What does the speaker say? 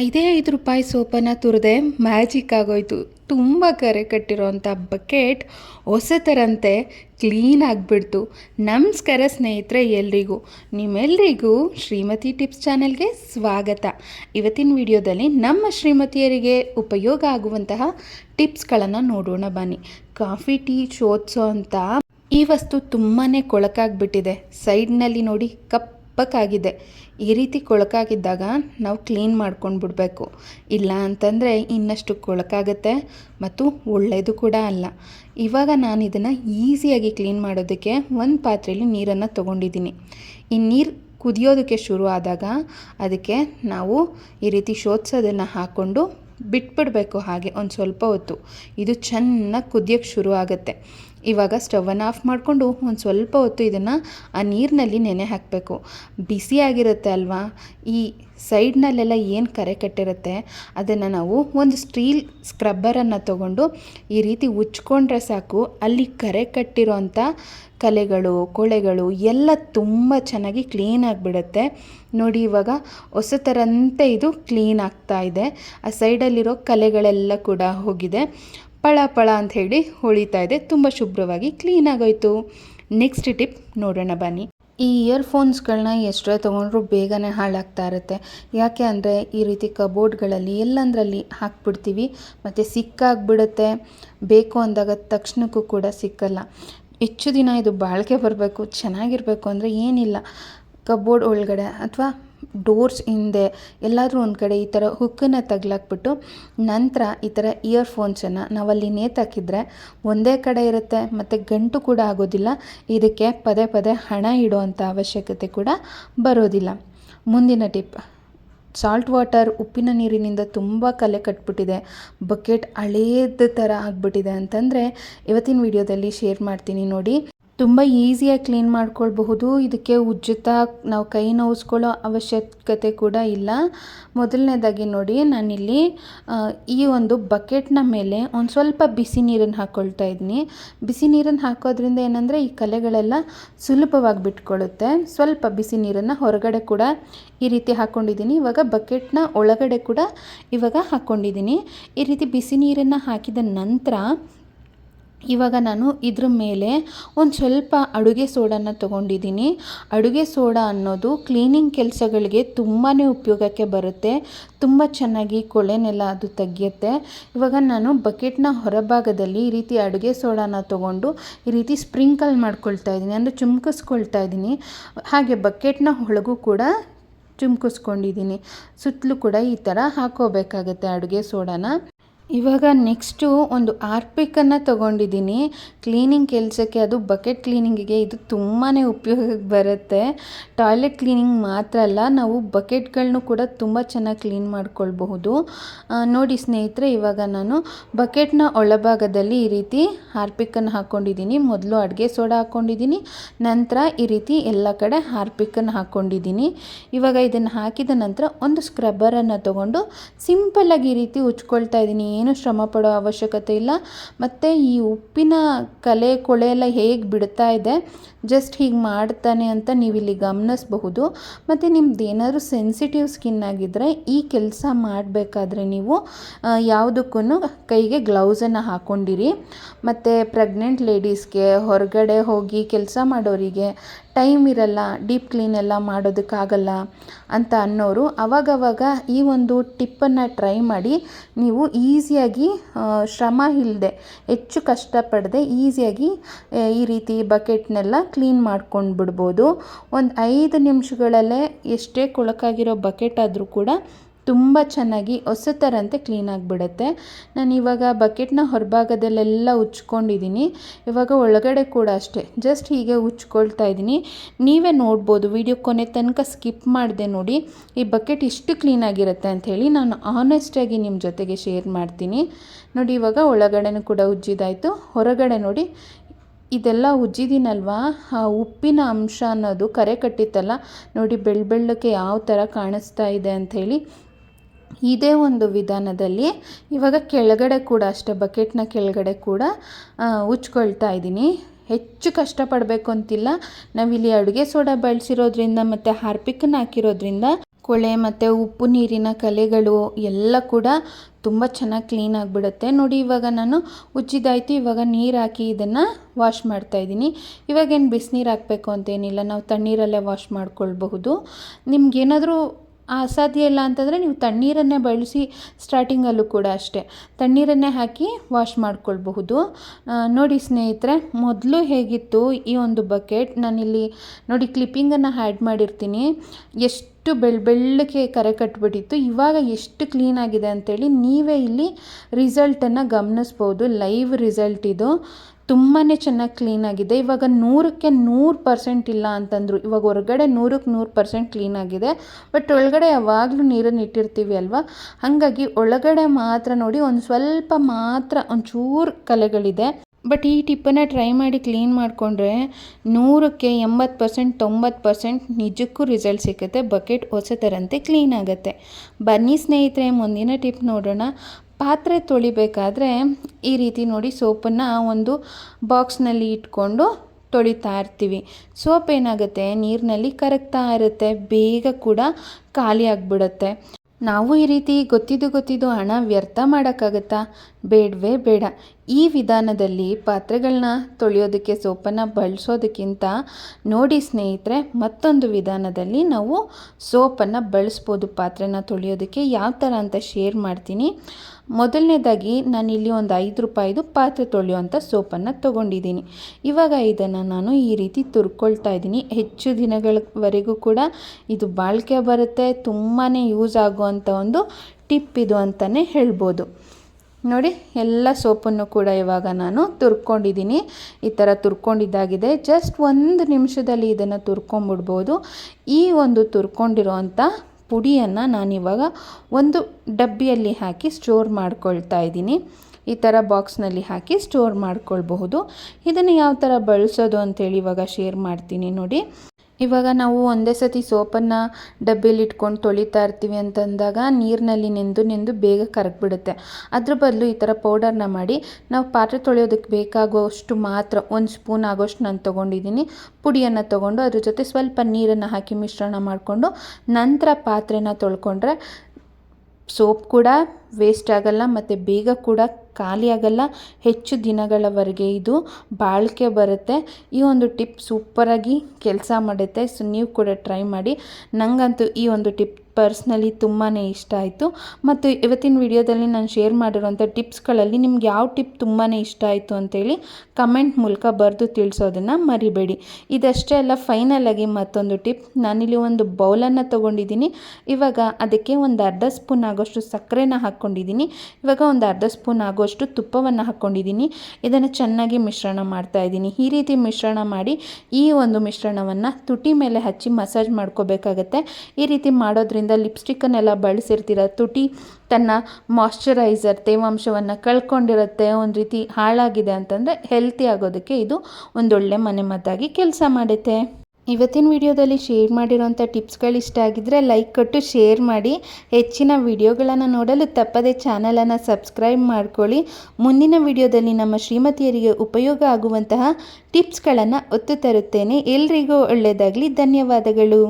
ಐದೇ ಐದು ರೂಪಾಯಿ ಸೋಪನ್ನು ತುರಿದೆ ಮ್ಯಾಜಿಕ್ ಆಗೋಯ್ತು. ತುಂಬ ಕರೆ ಕಟ್ಟಿರೋಂಥ ಬಕೆಟ್ ಹೊಸತರಂತೆ ಕ್ಲೀನ್ ಆಗಿಬಿಡ್ತು. ನಮಸ್ಕಾರ ಸ್ನೇಹಿತರೆ ಎಲ್ರಿಗೂ, ನಿಮ್ಮೆಲ್ರಿಗೂ ಶ್ರೀಮತಿ ಟಿಪ್ಸ್ ಚಾನೆಲ್ಗೆ ಸ್ವಾಗತ. ಇವತ್ತಿನ ವಿಡಿಯೋದಲ್ಲಿ ನಮ್ಮ ಶ್ರೀಮತಿಯರಿಗೆ ಉಪಯೋಗ ಆಗುವಂತಹ ಟಿಪ್ಸ್ಗಳನ್ನು ನೋಡೋಣ ಬನ್ನಿ. ಕಾಫಿ, ಟೀ ಶೋಧಿಸೋ ಅಂತ ಈ ವಸ್ತು ತುಂಬಾ ಕೊಳಕಾಗ್ಬಿಟ್ಟಿದೆ. ಸೈಡ್ನಲ್ಲಿ ನೋಡಿ ಕಪ್ಪಕ್ಕಾಗಿದೆ ಈ ರೀತಿ ಕೊಳಕಾಗಿದ್ದಾಗ ನಾವು ಕ್ಲೀನ್ ಮಾಡ್ಕೊಂಡು ಬಿಡಬೇಕು. ಇಲ್ಲ ಅಂತಂದರೆ ಇನ್ನಷ್ಟು ಕೊಳಕಾಗುತ್ತೆ ಮತ್ತು ಒಳ್ಳೆಯದು ಕೂಡ ಅಲ್ಲ. ಇವಾಗ ನಾನು ಇದನ್ನು ಈಸಿಯಾಗಿ ಕ್ಲೀನ್ ಮಾಡೋದಕ್ಕೆ ಒಂದು ಪಾತ್ರೆಯಲ್ಲಿ ನೀರನ್ನು ತೊಗೊಂಡಿದ್ದೀನಿ. ಈ ನೀರು ಕುದಿಯೋದಕ್ಕೆ ಶುರು ಆದಾಗ ಅದಕ್ಕೆ ನಾವು ಈ ರೀತಿ ಶೋಧಿಸೋದನ್ನು ಹಾಕ್ಕೊಂಡು ಬಿಟ್ಬಿಡಬೇಕು ಹಾಗೆ ಒಂದು ಸ್ವಲ್ಪ ಹೊತ್ತು. ಇದು ಚೆನ್ನಾಗಿ ಕುದಿಯೋಕ್ಕೆ ಶುರು ಆಗುತ್ತೆ. ಇವಾಗ ಸ್ಟವನ್ನು ಆಫ್ ಮಾಡಿಕೊಂಡು ಒಂದು ಸ್ವಲ್ಪ ಹೊತ್ತು ಇದನ್ನು ಆ ನೀರಿನಲ್ಲಿ ನೆನೆ ಹಾಕಬೇಕು. ಬಿಸಿಯಾಗಿರುತ್ತೆ ಅಲ್ವಾ? ಈ ಸೈಡ್ನಲ್ಲೆಲ್ಲ ಏನು ಕರೆ ಕಟ್ಟಿರುತ್ತೆ? ಅದನ್ನು ನಾವು ಒಂದು ಸ್ಟೀಲ್ ಸ್ಕ್ರಬ್ಬರನ್ನು ತಗೊಂಡು ಈ ರೀತಿ ಉಚ್ಕೊಂಡ್ರೆ ಸಾಕು. ಅಲ್ಲಿ ಕರೆ ಕಟ್ಟಿರೋಂಥ ಕಲೆಗಳು, ಕೊಳೆಗಳು ಎಲ್ಲ ತುಂಬ ಚೆನ್ನಾಗಿ ಕ್ಲೀನ್ ಆಗಿಬಿಡುತ್ತೆ. ನೋಡಿ ಇವಾಗ ಹೊಸತರಂತೆ ಇದು ಕ್ಲೀನ್ ಆಗ್ತಾ ಇದೆ. ಆ ಸೈಡಲ್ಲಿರೋ ಕಲೆಗಳೆಲ್ಲ ಕೂಡ ಹೋಗಿದೆ. ಪಳ ಪಳ ಅಂತ ಹೇಳಿ ಹೊಳಿತಾ ಇದೆ. ತುಂಬ ಶುಭ್ರವಾಗಿ ಕ್ಲೀನ್ ಆಗೋಯ್ತು. ನೆಕ್ಸ್ಟ್ ಟಿಪ್ ನೋಡೋಣ ಬನ್ನಿ. ಈ ಇಯರ್ಫೋನ್ಸ್ಗಳನ್ನ ಎಷ್ಟೇ ತೊಗೊಂಡ್ರು ಬೇಗನೆ ಹಾಳಾಗ್ತಾ ಇರುತ್ತೆ. ಯಾಕೆ ಅಂದರೆ ಈ ರೀತಿ ಕಬೋರ್ಡ್ಗಳಲ್ಲಿ ಎಲ್ಲಂದ್ರಲ್ಲಿ ಹಾಕ್ಬಿಡ್ತೀವಿ. ಮತ್ತು ಸಿಕ್ಕಾಗ್ಬಿಡುತ್ತೆ. ಬೇಕು ಅಂದಾಗ ತಕ್ಷಣಕ್ಕೂ ಕೂಡ ಸಿಕ್ಕಲ್ಲ. ಹೆಚ್ಚು ದಿನ ಇದು ಬಾಳಿಕೆ ಬರಬೇಕು, ಚೆನ್ನಾಗಿರಬೇಕು ಅಂದರೆ ಏನಿಲ್ಲ. ಕಬೋರ್ಡ್ ಒಳಗಡೆ ಅಥವಾ ಡೋರ್ಸ್ ಹಿಂದೆ ಎಲ್ಲಾದರೂ ಒಂದು ಕಡೆ ಈ ಥರ ಹುಕ್ಕನ್ನು ತಗ್ಲಾಕ್ಬಿಟ್ಟು ನಂತರ ಈ ಥರ ಇಯರ್ಫೋನ್ಸನ್ನು ನಾವಲ್ಲಿ ನೇತಾಕಿದ್ರೆ ಒಂದೇ ಕಡೆ ಇರುತ್ತೆ, ಮತ್ತು ಗಂಟು ಕೂಡ ಆಗೋದಿಲ್ಲ. ಇದಕ್ಕೆ ಪದೇ ಪದೇ ಹಣ ಇಡುವಂಥ ಅವಶ್ಯಕತೆ ಕೂಡ ಬರೋದಿಲ್ಲ. ಮುಂದಿನ ಟಿಪ್. ಸಾಲ್ಟ್ ವಾಟರ್ ಉಪ್ಪಿನ ನೀರಿನಿಂದ ತುಂಬ ಕಲೆ ಕಟ್ಬಿಟ್ಟಿದೆ. ಬಕೆಟ್ ಹಳೇದ ಥರ ಆಗಿಬಿಟ್ಟಿದೆ ಅಂತಂದರೆ ಇವತ್ತಿನ ವಿಡಿಯೋದಲ್ಲಿ ಶೇರ್ ಮಾಡ್ತೀನಿ ನೋಡಿ. ತುಂಬ ಈಸಿಯಾಗಿ ಕ್ಲೀನ್ ಮಾಡ್ಕೊಳ್ಬಹುದು. ಇದಕ್ಕೆ ಉಜ್ಜುತ್ತಾ ನಾವು ಕೈ ನೋವಿಸ್ಕೊಳ್ಳೋ ಅವಶ್ಯಕತೆ ಕೂಡ ಇಲ್ಲ. ಮೊದಲನೇದಾಗಿ ನೋಡಿ, ನಾನಿಲ್ಲಿ ಈ ಒಂದು ಬಕೆಟ್ನ ಮೇಲೆ ಒಂದು ಸ್ವಲ್ಪ ಬಿಸಿ ನೀರನ್ನು ಹಾಕ್ಕೊಳ್ತಾ ಇದ್ದೀನಿ. ಬಿಸಿ ನೀರನ್ನು ಹಾಕೋದ್ರಿಂದ ಏನಂದರೆ, ಈ ಕಲೆಗಳೆಲ್ಲ ಸುಲಭವಾಗಿ ಬಿಟ್ಕೊಳ್ಳುತ್ತೆ ಸ್ವಲ್ಪ ಬಿಸಿ ನೀರನ್ನು ಹೊರಗಡೆ ಕೂಡ ಈ ರೀತಿ ಹಾಕ್ಕೊಂಡಿದ್ದೀನಿ ಇವಾಗ ಬಕೆಟ್ನ ಒಳಗಡೆ ಕೂಡ ಇವಾಗ ಹಾಕ್ಕೊಂಡಿದ್ದೀನಿ ಈ ರೀತಿ ಬಿಸಿ ನೀರನ್ನು ಹಾಕಿದ ನಂತರ ಇವಾಗ ನಾನು ಇದ್ರ ಮೇಲೆ ಒಂದು ಸ್ವಲ್ಪ ಅಡುಗೆ ಸೋಡಾನ ತೊಗೊಂಡಿದ್ದೀನಿ. ಅಡುಗೆ ಸೋಡಾ ಅನ್ನೋದು ಕ್ಲೀನಿಂಗ್ ಕೆಲಸಗಳಿಗೆ ತುಂಬಾ ಉಪಯೋಗಕ್ಕೆ ಬರುತ್ತೆ. ತುಂಬ ಚೆನ್ನಾಗಿ ಕೊಳೆನೆಲ್ಲ ಅದು ತೆಗಿಯುತ್ತೆ. ಇವಾಗ ನಾನು ಬಕೆಟ್ನ ಹೊರಭಾಗದಲ್ಲಿ ಈ ರೀತಿ ಅಡುಗೆ ಸೋಡಾನ ತೊಗೊಂಡು ಈ ರೀತಿ ಸ್ಪ್ರಿಂಕಲ್ ಮಾಡ್ಕೊಳ್ತಾ ಇದ್ದೀನಿ. ಅಂದರೆ ಚುಮ್ಕಿಸ್ಕೊಳ್ತಾ ಇದ್ದೀನಿ. ಹಾಗೆ ಬಕೆಟ್ನ ಒಳಗೂ ಕೂಡ ಚುಮ್ಕಿಸ್ಕೊಂಡಿದ್ದೀನಿ. ಸುತ್ತಲೂ ಕೂಡ ಈ ಥರ ಹಾಕೋಬೇಕಾಗತ್ತೆ ಅಡುಗೆ ಸೋಡಾನ. ಇವಾಗ ನೆಕ್ಸ್ಟು ಒಂದು ಆರ್ಪಿಕನ್ನು ತೊಗೊಂಡಿದ್ದೀನಿ. ಕ್ಲೀನಿಂಗ್ ಕೆಲಸಕ್ಕೆ ಅದು ಬಕೆಟ್ ಕ್ಲೀನಿಂಗಿಗೆ ಇದು ತುಂಬಾ ಉಪಯೋಗಕ್ಕೆ ಬರುತ್ತೆ. ಟಾಯ್ಲೆಟ್ ಕ್ಲೀನಿಂಗ್ ಮಾತ್ರ ಅಲ್ಲ, ನಾವು ಬಕೆಟ್ಗಳನ್ನು ಕೂಡ ತುಂಬ ಚೆನ್ನಾಗಿ ಕ್ಲೀನ್ ಮಾಡ್ಕೊಳ್ಬಹುದು. ನೋಡಿ ಸ್ನೇಹಿತರೆ, ಇವಾಗ ನಾನು ಬಕೆಟ್ನ ಒಳಭಾಗದಲ್ಲಿ ಈ ರೀತಿ ಹಾರ್ಪಿಕನ್ನು ಹಾಕ್ಕೊಂಡಿದ್ದೀನಿ ಮೊದಲು ಅಡುಗೆ ಸೋಡಾ ಹಾಕ್ಕೊಂಡಿದ್ದೀನಿ ನಂತರ ಈ ರೀತಿ ಎಲ್ಲ ಕಡೆ ಹಾರ್ಪಿಕನ್ನು ಹಾಕ್ಕೊಂಡಿದ್ದೀನಿ ಇವಾಗ ಇದನ್ನು ಹಾಕಿದ ನಂತರ ಒಂದು ಸ್ಕ್ರಬ್ಬರನ್ನು ತೊಗೊಂಡು ಸಿಂಪಲ್ಲಾಗಿ ಈ ರೀತಿ ಉಚ್ಕೊಳ್ತಾ ಇದ್ದೀನಿ. ಏನು ಶ್ರಮ ಅವಶ್ಯಕತೆ ಇಲ್ಲ. ಮತ್ತು ಈ ಉಪ್ಪಿನ ಕಲೆ ಕೊಳೆ ಎಲ್ಲ ಹೇಗೆ ಬಿಡ್ತಾ ಇದೆ ಜಸ್ಟ್ ಹೀಗೆ ಮಾಡ್ತಾನೆ ಅಂತ ನೀವು ಇಲ್ಲಿ ಗಮನಿಸಬಹುದು. ಮತ್ತು ನಿಮ್ದು ಏನಾದರೂ ಸೆನ್ಸಿಟಿವ್ ಸ್ಕಿನ್ ಆಗಿದ್ದರೆ ಈ ಕೆಲಸ ಮಾಡಬೇಕಾದ್ರೆ ನೀವು ಯಾವುದಕ್ಕೂ ಕೈಗೆ ಗ್ಲೌಸನ್ನು ಹಾಕ್ಕೊಂಡಿರಿ ಮತ್ತು ಪ್ರೆಗ್ನೆಂಟ್ ಲೇಡೀಸ್ಗೆ ಹೊರಗಡೆ ಹೋಗಿ ಕೆಲಸ ಮಾಡೋರಿಗೆ ಟೈಮ್ ಇರಲ್ಲ, ಡೀಪ್ ಕ್ಲೀನ್ ಎಲ್ಲ ಮಾಡೋದಕ್ಕಾಗಲ್ಲ ಅಂತ ಅನ್ನೋರು ಅವಾಗವಾಗ ಈ ಒಂದು ಟಿಪ್ಪನ್ನು ಟ್ರೈ ಮಾಡಿ ನೀವು ಈಸಿಯಾಗಿ ಶ್ರಮ ಇಲ್ಲದೆ ಹೆಚ್ಚು ಕಷ್ಟಪಡದೆ ಈಸಿಯಾಗಿ ಈ ರೀತಿ ಬಕೆಟ್ನೆಲ್ಲ ಕ್ಲೀನ್ ಮಾಡ್ಕೊಂಡು ಬಿಡ್ಬೋದು ಒಂದು ಐದು ನಿಮಿಷಗಳಲ್ಲೇ ಎಷ್ಟೇ ಕೊಳಕಾಗಿರೋ ಬಕೆಟ್ ಆದರೂ ಕೂಡ ತುಂಬ ಚೆನ್ನಾಗಿ ಹೊಸತರಂತೆ ಕ್ಲೀನ್ ಆಗಿಬಿಡುತ್ತೆ. ನಾನು ಇವಾಗ ಬಕೆಟ್ನ ಹೊರಭಾಗದಲ್ಲೆಲ್ಲ ಉಚ್ಕೊಂಡಿದ್ದೀನಿ ಇವಾಗ ಒಳಗಡೆ ಕೂಡ ಅಷ್ಟೇ. ಜಸ್ಟ್ ಹೀಗೆ ಉಚ್ಕೊಳ್ತಾ ಇದ್ದೀನಿ ನೀವೇ ನೋಡ್ಬೋದು ವಿಡಿಯೋ ಕೊನೆ ತನಕ ಸ್ಕಿಪ್ ಮಾಡಿದೆ ನೋಡಿ. ಈ ಬಕೆಟ್ ಇಷ್ಟು ಕ್ಲೀನಾಗಿರುತ್ತೆ ಅಂಥೇಳಿ ನಾನು ಆನೆಸ್ಟಾಗಿ ನಿಮ್ಮ ಜೊತೆಗೆ ಶೇರ್ ಮಾಡ್ತೀನಿ. ನೋಡಿ, ಇವಾಗ ಒಳಗಡೆನೂ ಕೂಡ ಉಜ್ಜಿದಾಯಿತು. ಹೊರಗಡೆ ನೋಡಿ, ಇದೆಲ್ಲ ಉಜ್ಜಿದ್ದೀನಲ್ವಾ ಆ ಉಪ್ಪಿನ ಅಂಶ ಅನ್ನೋದು ಕರೆ ಕಟ್ಟಿತ್ತಲ್ಲ? ನೋಡಿ ಬೆಳ್ಳ ಬೆಳ್ಳಕ್ಕೆ ಯಾವ ಥರ ಕಾಣಿಸ್ತಾ ಇದೆ ಅಂಥೇಳಿ ಇದೇ ಒಂದು ವಿಧಾನದಲ್ಲಿ ಇವಾಗ ಕೆಳಗಡೆ ಕೂಡ ಅಷ್ಟೇ, ಬಕೆಟ್ನ ಕೆಳಗಡೆ ಕೂಡ ಉಚ್ಕೊಳ್ತಾ ಇದ್ದೀನಿ. ಹೆಚ್ಚು ಕಷ್ಟಪಡಬೇಕು ಅಂತಿಲ್ಲ. ನಾವಿಲ್ಲಿ ಅಡುಗೆ ಸೋಡಾ ಬಳಸಿರೋದ್ರಿಂದ ಮತ್ತು ಹಾರ್ಪಿಕನ್ನು ಹಾಕಿರೋದ್ರಿಂದ ಕೊಳೆ ಮತ್ತು ಉಪ್ಪು, ನೀರಿನ ಕಲೆಗಳು ಎಲ್ಲ ಕೂಡ ತುಂಬ ಚೆನ್ನಾಗಿ ಕ್ಲೀನ್ ಆಗಿಬಿಡುತ್ತೆ. ನೋಡಿ, ಇವಾಗ ನಾನು ಉಜ್ಜಿದಾಯಿತು. ಇವಾಗ ನೀರು ಹಾಕಿ ಇದನ್ನು ವಾಶ್ ಮಾಡ್ತಾಯಿದ್ದೀನಿ ಇವಾಗೇನು ಬಿಸಿನೀರು ಹಾಕಬೇಕು ಅಂತೇನಿಲ್ಲ ನಾವು ತಣ್ಣೀರಲ್ಲೇ ವಾಶ್ ಮಾಡ್ಕೊಳ್ಬಹುದು. ನಿಮ್ಗೇನಾದರೂ ಅಸಾಧ್ಯ ಇಲ್ಲ ಅಂತಂದರೆ ನೀವು ತಣ್ಣೀರನ್ನೇ ಬಳಸಿ ಸ್ಟಾರ್ಟಿಂಗಲ್ಲೂ ಕೂಡ ಅಷ್ಟೇ. ತಣ್ಣೀರನ್ನೇ ಹಾಕಿ ವಾಶ್ ಮಾಡ್ಕೊಳ್ಬಹುದು. ನೋಡಿ ಸ್ನೇಹಿತರೆ, ಮೊದಲು ಹೇಗಿತ್ತು ಈ ಒಂದು ಬಕೆಟ್? ನಾನಿಲ್ಲಿ ನೋಡಿ ಕ್ಲಿಪ್ಪಿಂಗನ್ನು ಹ್ಯಾಡ್ ಮಾಡಿರ್ತೀನಿ. ಎಷ್ಟು ಬೆಳ್ ಬೆಳ್ಳಕ್ಕೆ ಕರೆ ಕಟ್ಬಿಟ್ಟಿತ್ತು. ಇವಾಗ ಎಷ್ಟು ಕ್ಲೀನ್ ಆಗಿದೆ ಅಂತೇಳಿ ನೀವೇ ಇಲ್ಲಿ ರಿಸಲ್ಟನ್ನು ಗಮನಿಸ್ಬೋದು. ಲೈವ್ ರಿಸಲ್ಟ್ ಇದು. ತುಂಬಾ ಚೆನ್ನಾಗಿ ಕ್ಲೀನಾಗಿದೆ ಇವಾಗ ನೂರಕ್ಕೆ ನೂರು ಪರ್ಸೆಂಟ್ ಇಲ್ಲ ಅಂತಂದರು. ಇವಾಗ ಹೊರಗಡೆ ನೂರಕ್ಕೆ ನೂರು ಪರ್ಸೆಂಟ್ ಕ್ಲೀನಾಗಿದೆ ಬಟ್ ಒಳಗಡೆ ಯಾವಾಗಲೂ ನೀರನ್ನು ಇಟ್ಟಿರ್ತೀವಿ ಅಲ್ವಾ? ಹಾಗಾಗಿ ಒಳಗಡೆ ಮಾತ್ರ ನೋಡಿ ಒಂದು ಸ್ವಲ್ಪ ಮಾತ್ರ ಒಂಚೂರು ಕಲೆಗಳಿದೆ. ಬಟ್ ಈ ಟಿಪ್ಪನ್ನು ಟ್ರೈ ಮಾಡಿ ಕ್ಲೀನ್ ಮಾಡಿಕೊಂಡ್ರೆ ನೂರಕ್ಕೆ ಎಂಬತ್ತು ಪರ್ಸೆಂಟ್ ತೊಂಬತ್ತು ಪರ್ಸೆಂಟ್ ನಿಜಕ್ಕೂ ರಿಸಲ್ಟ್ ಸಿಗುತ್ತೆ ಬಕೆಟ್ ಹೊಸ ಥರಂತೆ ಕ್ಲೀನ್ ಆಗುತ್ತೆ. ಬನ್ನಿ ಸ್ನೇಹಿತರೆ, ಮುಂದಿನ ಟಿಪ್ ನೋಡೋಣ. ಪಾತ್ರೆ ತೊಳಿಬೇಕಾದ್ರೆ ಈ ರೀತಿ ನೋಡಿ ಸೋಪನ್ನು ಒಂದು ಬಾಕ್ಸ್ನಲ್ಲಿ ಇಟ್ಕೊಂಡು ತೊಳಿತಾ ಇರ್ತೀವಿ. ಸೋಪ್ ಏನಾಗುತ್ತೆ? ನೀರಿನಲ್ಲಿ ಕರಗ್ತಾ ಇರುತ್ತೆ. ಬೇಗ ಕೂಡ ಖಾಲಿ ಆಗಿಬಿಡುತ್ತೆ. ನಾವು ಈ ರೀತಿ ಗೊತ್ತಿದ್ದು ಗೊತ್ತಿದ್ದು ಹಣ ವ್ಯರ್ಥ ಮಾಡೋಕ್ಕಾಗತ್ತಾ? ಬೇಡವೇ ಬೇಡ. ಈ ವಿಧಾನದಲ್ಲಿ ಪಾತ್ರೆಗಳನ್ನ ತೊಳೆಯೋದಕ್ಕೆ, ಸೋಪನ್ನು ಬಳಸೋದಕ್ಕಿಂತ ನೋಡಿ ಸ್ನೇಹಿತರೆ, ಮತ್ತೊಂದು ವಿಧಾನದಲ್ಲಿ ನಾವು ಸೋಪನ್ನು ಬಳಸ್ಬೋದು. ಪಾತ್ರೆನ ತೊಳೆಯೋದಕ್ಕೆ ಯಾವ ಥರ ಅಂತ ಶೇರ್ ಮಾಡ್ತೀನಿ. ಮೊದಲನೇದಾಗಿ ನಾನಿಲ್ಲಿ ಒಂದು ಐದು ರೂಪಾಯಿದು ಪಾತ್ರೆ ತೊಳೆಯುವಂಥ ಸೋಪನ್ನು ತೊಗೊಂಡಿದ್ದೀನಿ. ಇವಾಗ ಇದನ್ನು ನಾನು ಈ ರೀತಿ ತುರ್ಕೊಳ್ತಾ ಇದ್ದೀನಿ. ಹೆಚ್ಚು ದಿನಗಳವರೆಗೂ ಕೂಡ ಇದು ಬಾಳಿಕೆ ಬರುತ್ತೆ ತುಂಬಾ ಯೂಸ್ ಆಗುವಂಥ ಒಂದು ಟಿಪ್ ಇದು ಅಂತಲೇ ಹೇಳ್ಬೋದು. ನೋಡಿ, ಎಲ್ಲ ಸೋಪನ್ನು ಕೂಡ ಇವಾಗ ನಾನು ತುರ್ಕೊಂಡಿದ್ದೀನಿ. ಈ ಥರ ತುರ್ಕೊಂಡಿದ್ದಾಗಿದೆ. ಜಸ್ಟ್ ಒಂದು ನಿಮಿಷದಲ್ಲಿ ಇದನ್ನು ತುರ್ಕೊಂಬಿಡ್ಬೋದು. ಈ ಒಂದು ತುರ್ಕೊಂಡಿರೋವಂಥ ಪುಡಿಯನ್ನು ನಾನಿವಾಗ ಒಂದು ಡಬ್ಬಿಯಲ್ಲಿ ಹಾಕಿ ಸ್ಟೋರ್ ಮಾಡ್ಕೊಳ್ತಾ ಇದ್ದೀನಿ. ಈ ಥರ ಬಾಕ್ಸ್ನಲ್ಲಿ ಹಾಕಿ ಸ್ಟೋರ್ ಮಾಡ್ಕೊಳ್ಬಹುದು. ಇದನ್ನು ಯಾವ ಥರ ಬಳಸೋದು ಅಂತೇಳಿ ಇವಾಗ ಶೇರ್ ಮಾಡ್ತೀನಿ ನೋಡಿ. ಇವಾಗ ನಾವು ಒಂದೇ ಸತಿ ಸೋಪನ್ನು ಡಬ್ಬಿಲಿ ಇಟ್ಕೊಂಡು ತೊಳಿತಾ ಇರ್ತೀವಿ ಅಂತಂದಾಗ ನೀರಿನಲ್ಲಿ ನೆಂದು ನೆಂದು ಬೇಗ ಕರಗ್ಬಿಡುತ್ತೆ. ಅದ್ರ ಬದಲು ಈ ಥರ ಪೌಡರ್ನ ಮಾಡಿ ನಾವು ಪಾತ್ರೆ ತೊಳೆಯೋದಕ್ಕೆ ಬೇಕಾಗುವಷ್ಟು ಮಾತ್ರ ಒಂದು ಸ್ಪೂನ್ ಆಗೋಷ್ಟು ನಾನು ತೊಗೊಂಡಿದ್ದೀನಿ. ಪುಡಿಯನ್ನು ತೊಗೊಂಡು ಅದ್ರ ಜೊತೆ ಸ್ವಲ್ಪ ನೀರನ್ನು ಹಾಕಿ ಮಿಶ್ರಣ ಮಾಡಿಕೊಂಡು ನಂತರ ಪಾತ್ರೆನ ತೊಳ್ಕೊಂಡ್ರೆ ಸೋಪ್ ಕೂಡ ವೇಸ್ಟ್ ಆಗಲ್ಲ, ಮತ್ತು ಬೇಗ ಕೂಡ ಖಾಲಿ ಆಗಲ್ಲ ಹೆಚ್ಚು ದಿನಗಳವರೆಗೆ ಇದು ಬಾಳಿಕೆ ಬರುತ್ತೆ. ಈ ಒಂದು ಟಿಪ್ ಸೂಪರಾಗಿ ಕೆಲಸ ಮಾಡುತ್ತೆ. ಸೊ, ನೀವು ಕೂಡ ಟ್ರೈ ಮಾಡಿ. ನನಗಂತೂ ಈ ಒಂದು ಟಿಪ್ ಪರ್ಸ್ನಲಿ ತುಂಬಾ ಇಷ್ಟ ಆಯಿತು. ಮತ್ತು ಇವತ್ತಿನ ವಿಡಿಯೋದಲ್ಲಿ ನಾನು ಶೇರ್ ಮಾಡಿರುವಂಥ ಟಿಪ್ಸ್ಗಳಲ್ಲಿ ನಿಮ್ಗೆ ಯಾವ ಟಿಪ್ ತುಂಬಾ ಇಷ್ಟ ಆಯಿತು ಅಂತೇಳಿ ಕಮೆಂಟ್ ಮೂಲಕ ಬರೆದು ತಿಳಿಸೋದನ್ನು ಮರಿಬೇಡಿ. ಇದಷ್ಟೇ ಅಲ್ಲ ಫೈನಲಾಗಿ ಮತ್ತೊಂದು ಟಿಪ್. ನಾನಿಲ್ಲಿ ಒಂದು ಬೌಲನ್ನು ತೊಗೊಂಡಿದ್ದೀನಿ. ಇವಾಗ ಅದಕ್ಕೆ ಒಂದು ಅರ್ಧ ಸ್ಪೂನ್ ಆಗೋಷ್ಟು ಸಕ್ಕರೆನ ಹಾಕ್ಕೊಂಡಿದ್ದೀನಿ. ಇವಾಗ ಒಂದು ಅರ್ಧ ಸ್ಪೂನ್ ಆಗೋಷ್ಟು ತುಪ್ಪವನ್ನು ಹಾಕ್ಕೊಂಡಿದ್ದೀನಿ. ಇದನ್ನು ಚೆನ್ನಾಗಿ ಮಿಶ್ರಣ ಮಾಡ್ತಾ ಇದ್ದೀನಿ. ಈ ರೀತಿ ಮಿಶ್ರಣ ಮಾಡಿ ಈ ಒಂದು ಮಿಶ್ರಣವನ್ನು ತುಟಿ ಮೇಲೆ ಹಚ್ಚಿ ಮಸಾಜ್ ಮಾಡ್ಕೋಬೇಕಾಗತ್ತೆ. ಈ ರೀತಿ ಮಾಡೋದ್ರಿಂದ ಲಿಪ್ಸ್ಟಿಕ್ಕನ್ನೆಲ್ಲ ಬಳಸಿರ್ತೀರ. ತುಟಿ ತನ್ನ ಮಾಯಶ್ಚರೈಸರ್ ತೇವಾಂಶವನ್ನು ಕಳ್ಕೊಂಡಿರುತ್ತೆ, ಒಂದು ರೀತಿ ಹಾಳಾಗಿದೆ ಅಂತಂದರೆ ಹೆಲ್ತಿ ಆಗೋದಕ್ಕೆ ಇದು ಒಂದೊಳ್ಳೆ ಮನೆಮದ್ದಾಗಿ ಕೆಲಸ ಮಾಡುತ್ತೆ. ಇವತ್ತಿನ ವಿಡಿಯೋದಲ್ಲಿ ಶೇರ್ ಮಾಡಿರೋಂಥ ಟಿಪ್ಸ್ಗಳು ಇಷ್ಟ ಆಗಿದ್ದರೆ ಲೈಕ್ ಕೊಟ್ಟು ಶೇರ್ ಮಾಡಿ. ಹೆಚ್ಚಿನ ವಿಡಿಯೋಗಳನ್ನು ನೋಡಲು ತಪ್ಪದೇ ಚಾನಲನ್ನು ಸಬ್ಸ್ಕ್ರೈಬ್ ಮಾಡ್ಕೊಳ್ಳಿ. ಮುಂದಿನ ವಿಡಿಯೋದಲ್ಲಿ ನಮ್ಮ ಶ್ರೀಮತಿಯರಿಗೆ ಉಪಯೋಗ ಆಗುವಂತಹ ಟಿಪ್ಸ್ಗಳನ್ನು ಒತ್ತು ತರುತ್ತೇನೆ. ಎಲ್ರಿಗೂ ಒಳ್ಳೆಯದಾಗಲಿ. ಧನ್ಯವಾದಗಳು.